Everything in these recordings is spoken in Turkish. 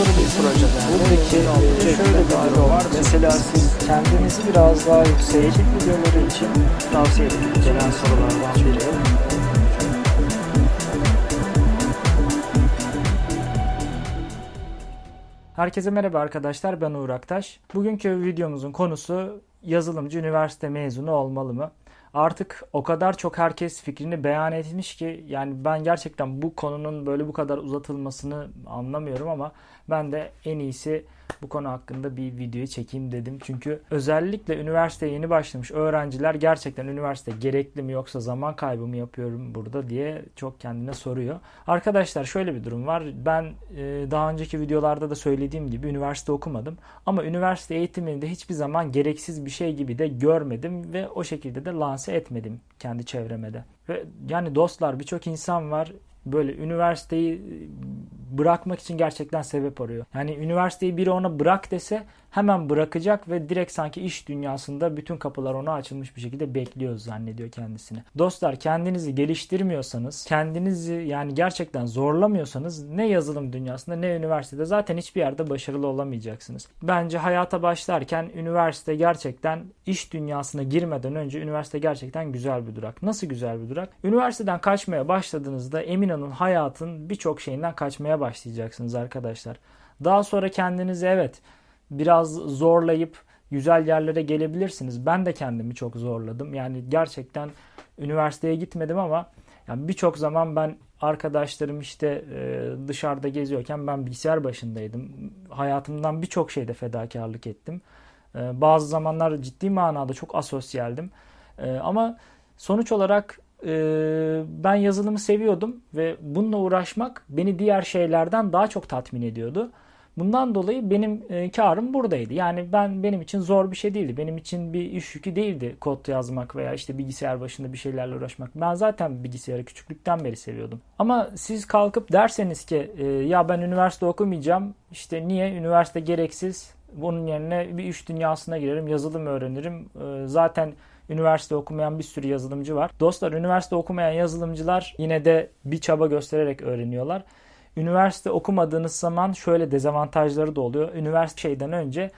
bir projeler. Buradaki şöyle bir durum var. Mesela siz kendinizi biraz daha yüksek videoları için tavsiye ederim. Gelen sorulardan biri. Herkese merhaba arkadaşlar ben Uğur Aktaş. Bugünkü videomuzun konusu yazılımcı üniversite mezunu olmalı mı? Artık o kadar çok herkes fikrini beyan etmiş ki yani ben gerçekten bu konunun böyle bu kadar uzatılmasını anlamıyorum ama ben de en iyisi bu konu hakkında bir video çekeyim dedim. Çünkü özellikle üniversiteye yeni başlamış öğrenciler gerçekten üniversite gerekli mi yoksa zaman kaybı mı yapıyorum burada diye çok kendine soruyor. Arkadaşlar şöyle bir durum var. Ben e, daha önceki videolarda da söylediğim gibi üniversite okumadım. Ama üniversite eğitimini de hiçbir zaman gereksiz bir şey gibi de görmedim ve o şekilde de lanse etmedim kendi çevreme de. Ve yani dostlar birçok insan var böyle üniversiteyi bırakmak için gerçekten sebep arıyor. Yani üniversiteyi biri ona bırak dese hemen bırakacak ve direkt sanki iş dünyasında bütün kapılar ona açılmış bir şekilde bekliyor zannediyor kendisini. Dostlar kendinizi geliştirmiyorsanız, kendinizi yani gerçekten zorlamıyorsanız ne yazılım dünyasında ne üniversitede zaten hiçbir yerde başarılı olamayacaksınız. Bence hayata başlarken üniversite gerçekten iş dünyasına girmeden önce üniversite gerçekten güzel bir durak. Nasıl güzel bir durak? Üniversiteden kaçmaya başladığınızda emin olun hayatın birçok şeyinden kaçmaya başlayacaksınız arkadaşlar. Daha sonra kendinizi evet biraz zorlayıp güzel yerlere gelebilirsiniz. Ben de kendimi çok zorladım. Yani gerçekten üniversiteye gitmedim ama yani birçok zaman ben arkadaşlarım işte e, dışarıda geziyorken ben bilgisayar başındaydım. Hayatımdan birçok şeyde fedakarlık ettim. E, bazı zamanlar ciddi manada çok asosyaldim. E, ama sonuç olarak ben yazılımı seviyordum ve bununla uğraşmak beni diğer şeylerden daha çok tatmin ediyordu. Bundan dolayı benim e, karım buradaydı. Yani ben benim için zor bir şey değildi. Benim için bir iş yükü değildi kod yazmak veya işte bilgisayar başında bir şeylerle uğraşmak. Ben zaten bilgisayarı küçüklükten beri seviyordum. Ama siz kalkıp derseniz ki e, ya ben üniversite okumayacağım. İşte niye? Üniversite gereksiz. Bunun yerine bir iş dünyasına girerim, yazılım öğrenirim. E, zaten üniversite okumayan bir sürü yazılımcı var. Dostlar üniversite okumayan yazılımcılar yine de bir çaba göstererek öğreniyorlar. Üniversite okumadığınız zaman şöyle dezavantajları da oluyor. Üniversite şeyden önce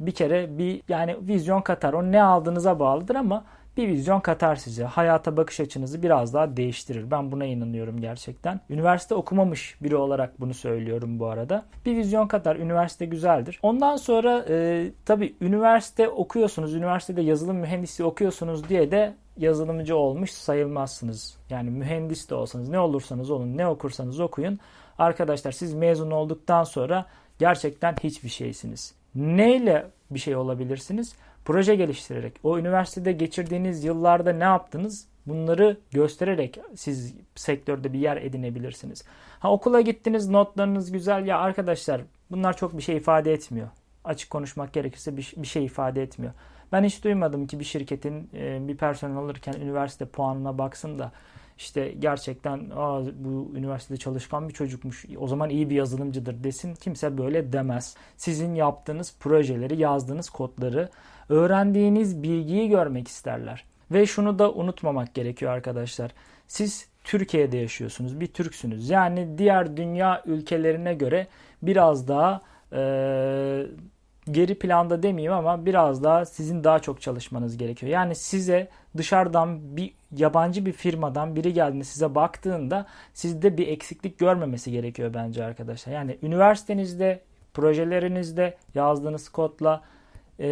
bir kere bir yani vizyon katar. O ne aldığınıza bağlıdır ama bir vizyon katar size. Hayata bakış açınızı biraz daha değiştirir. Ben buna inanıyorum gerçekten. Üniversite okumamış biri olarak bunu söylüyorum bu arada. Bir vizyon katar. Üniversite güzeldir. Ondan sonra e, tabii üniversite okuyorsunuz. Üniversitede yazılım mühendisliği okuyorsunuz diye de yazılımcı olmuş sayılmazsınız. Yani mühendis de olsanız ne olursanız olun ne okursanız okuyun. Arkadaşlar siz mezun olduktan sonra gerçekten hiçbir şeysiniz. Neyle bir şey olabilirsiniz? Proje geliştirerek. O üniversitede geçirdiğiniz yıllarda ne yaptınız? Bunları göstererek siz sektörde bir yer edinebilirsiniz. Ha okula gittiniz, notlarınız güzel ya arkadaşlar bunlar çok bir şey ifade etmiyor. Açık konuşmak gerekirse bir, bir şey ifade etmiyor. Ben hiç duymadım ki bir şirketin bir personel alırken üniversite puanına baksın da işte gerçekten Aa, bu üniversitede çalışkan bir çocukmuş o zaman iyi bir yazılımcıdır desin. Kimse böyle demez. Sizin yaptığınız projeleri, yazdığınız kodları, öğrendiğiniz bilgiyi görmek isterler. Ve şunu da unutmamak gerekiyor arkadaşlar. Siz Türkiye'de yaşıyorsunuz, bir Türksünüz. Yani diğer dünya ülkelerine göre biraz daha e, geri planda demeyeyim ama biraz daha sizin daha çok çalışmanız gerekiyor. Yani size dışarıdan bir yabancı bir firmadan biri geldiğinde size baktığında sizde bir eksiklik görmemesi gerekiyor bence arkadaşlar. Yani üniversitenizde, projelerinizde yazdığınız kodla e,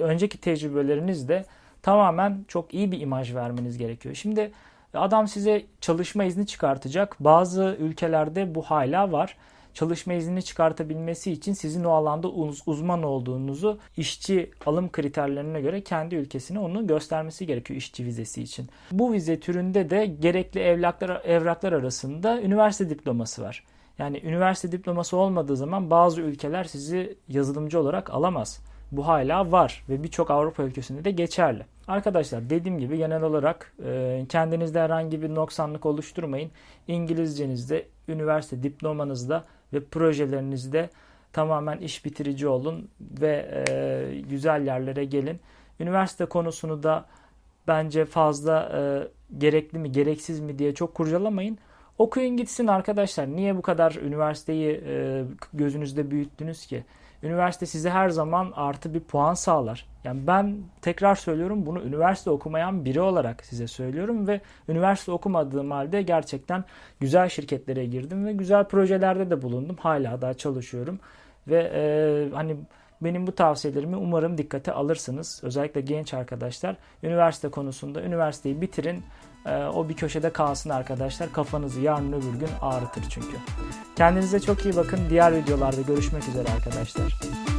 önceki tecrübelerinizde tamamen çok iyi bir imaj vermeniz gerekiyor. Şimdi adam size çalışma izni çıkartacak. Bazı ülkelerde bu hala var çalışma iznini çıkartabilmesi için sizin o alanda uzman olduğunuzu işçi alım kriterlerine göre kendi ülkesine onu göstermesi gerekiyor işçi vizesi için. Bu vize türünde de gerekli evraklar, evraklar arasında üniversite diploması var. Yani üniversite diploması olmadığı zaman bazı ülkeler sizi yazılımcı olarak alamaz. Bu hala var ve birçok Avrupa ülkesinde de geçerli. Arkadaşlar dediğim gibi genel olarak e, kendinizde herhangi bir noksanlık oluşturmayın. İngilizcenizde, üniversite diplomanızda ve projelerinizde tamamen iş bitirici olun ve e, güzel yerlere gelin. Üniversite konusunu da bence fazla e, gerekli mi gereksiz mi diye çok kurcalamayın. Okuyun gitsin arkadaşlar. Niye bu kadar üniversiteyi e, gözünüzde büyüttünüz ki? Üniversite size her zaman artı bir puan sağlar. Yani ben tekrar söylüyorum bunu üniversite okumayan biri olarak size söylüyorum ve üniversite okumadığım halde gerçekten güzel şirketlere girdim ve güzel projelerde de bulundum. Hala daha çalışıyorum ve e, hani benim bu tavsiyelerimi umarım dikkate alırsınız. Özellikle genç arkadaşlar üniversite konusunda üniversiteyi bitirin. E, o bir köşede kalsın arkadaşlar. Kafanızı yarın öbür gün ağrıtır çünkü. Kendinize çok iyi bakın. Diğer videolarda görüşmek üzere arkadaşlar.